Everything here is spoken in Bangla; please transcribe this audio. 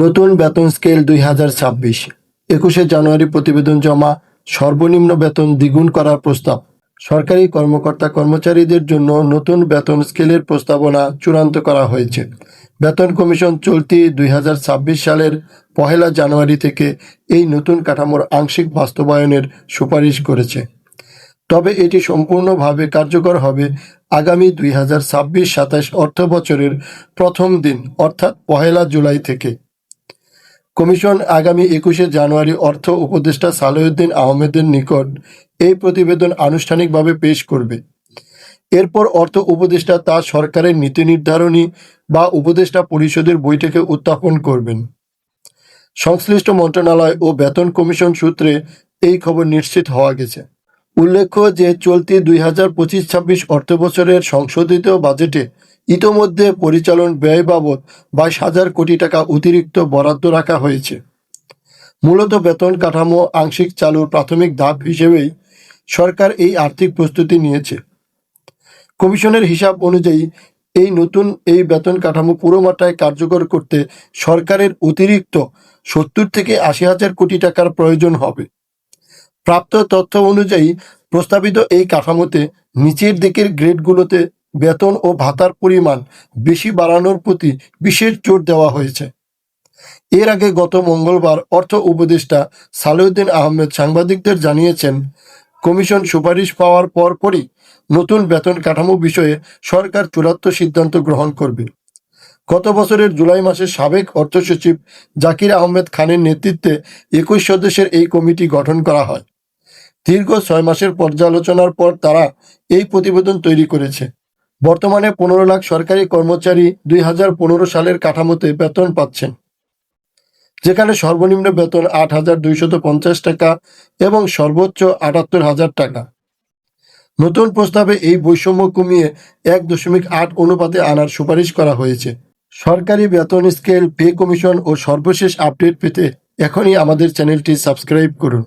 নতুন বেতন স্কেল দুই হাজার ছাব্বিশ। একুশে জানুয়ারি প্রতিবেদন জমা, সর্বনিম্ন বেতন দ্বিগুণ করার প্রস্তাব। সরকারি কর্মকর্তা কর্মচারীদের জন্য নতুন বেতন স্কেলের প্রস্তাবনা চূড়ান্ত করা হয়েছে। বেতন কমিশন চলতি দুই হাজার ছাব্বিশ সালের পহেলা জানুয়ারি থেকে এই নতুন কাঠামোর আংশিক বাস্তবায়নের সুপারিশ করেছে। তবে এটি সম্পূর্ণভাবে কার্যকর হবে আগামী দুই হাজার ছাব্বিশ সাতাশ অর্থ বছরের প্রথম দিন, অর্থাৎ পহেলা জুলাই থেকে। কমিশন আগামী একুশে জানুয়ারি অর্থ উপদেষ্টা সালেউদ্দিন আহমেদের নিকট এই প্রতিবেদন আনুষ্ঠানিকভাবে পেশ করবে। এরপর অর্থ উপদেষ্টা তা সরকারের নীতি নির্ধারণী বা উপদেষ্টা পরিষদের বৈঠকে উত্থাপন করবেন। সংশ্লিষ্ট মন্ত্রণালয় ও বেতন কমিশন সূত্রে এই খবর নিশ্চিত হওয়া গেছে। উল্লেখ্য যে চলতি দুই হাজার পঁচিশ ছাব্বিশ অর্থ বছরের সংশোধিত বাজেটে ইতোমধ্যে পরিচালন ব্যয় বাবদ বাইশ হাজার কোটি টাকা অতিরিক্ত বরাদ্দ রাখা হয়েছে। মূলত বেতন কাঠামো আংশিক চালুর প্রাথমিক ধাপ হিসেবেই সরকার এই আর্থিক প্রস্তুতি নিয়েছে। কমিশনের হিসাব অনুযায়ী এই নতুন এই বেতন কাঠামো পুরো মাত্রায় কার্যকর করতে সরকারের অতিরিক্ত সত্তর থেকে আশি হাজার কোটি টাকার প্রয়োজন হবে। প্রাপ্ত তথ্য অনুযায়ী প্রস্তাবিত এই কাঠামোতে নিচের দিকের গ্রেডগুলোতে বেতন ও ভাতার পরিমাণ বেশি বাড়ানোর প্রতি বিশেষ জোর দেওয়া হয়েছে। এর আগে গত মঙ্গলবার অর্থ উপদেষ্টা সালেউদ্দিন আহমেদ সাংবাদিকদের জানিয়েছেন, কমিশন সুপারিশ পাওয়ার পরপরই নতুন বেতন কাঠামো বিষয়ে সরকার চূড়ান্ত সিদ্ধান্ত গ্রহণ করবে। গত বছরের জুলাই মাসে সাবেক অর্থ সচিব জাকির আহমেদ খানের নেতৃত্বে একুশ সদস্যের এই কমিটি গঠন করা হয়। দীর্ঘ ছয় মাসের পর্যালোচনার পর তারা এই প্রতিবেদন তৈরি করেছে। বর্তমানে পনেরো লাখ সরকারি কর্মচারী দুই হাজার পনেরো সালের কাঠামোতে বেতন পাচ্ছেন। যেখানে সর্বনিম্ন বেতন আট হাজার দুইশত পঞ্চাশ টাকা এবং সর্বোচ্চ আটাত্তর হাজার টাকা। নতুন প্রস্তাবে এই বৈষম্য কমিয়ে এক দশমিক আট অনুপাতে আনার সুপারিশ করা হয়েছে। সরকারি বেতন স্কেল, পে কমিশন ও সর্বশেষ আপডেট পেতে এখনই আমাদের চ্যানেলটি সাবস্ক্রাইব করুন।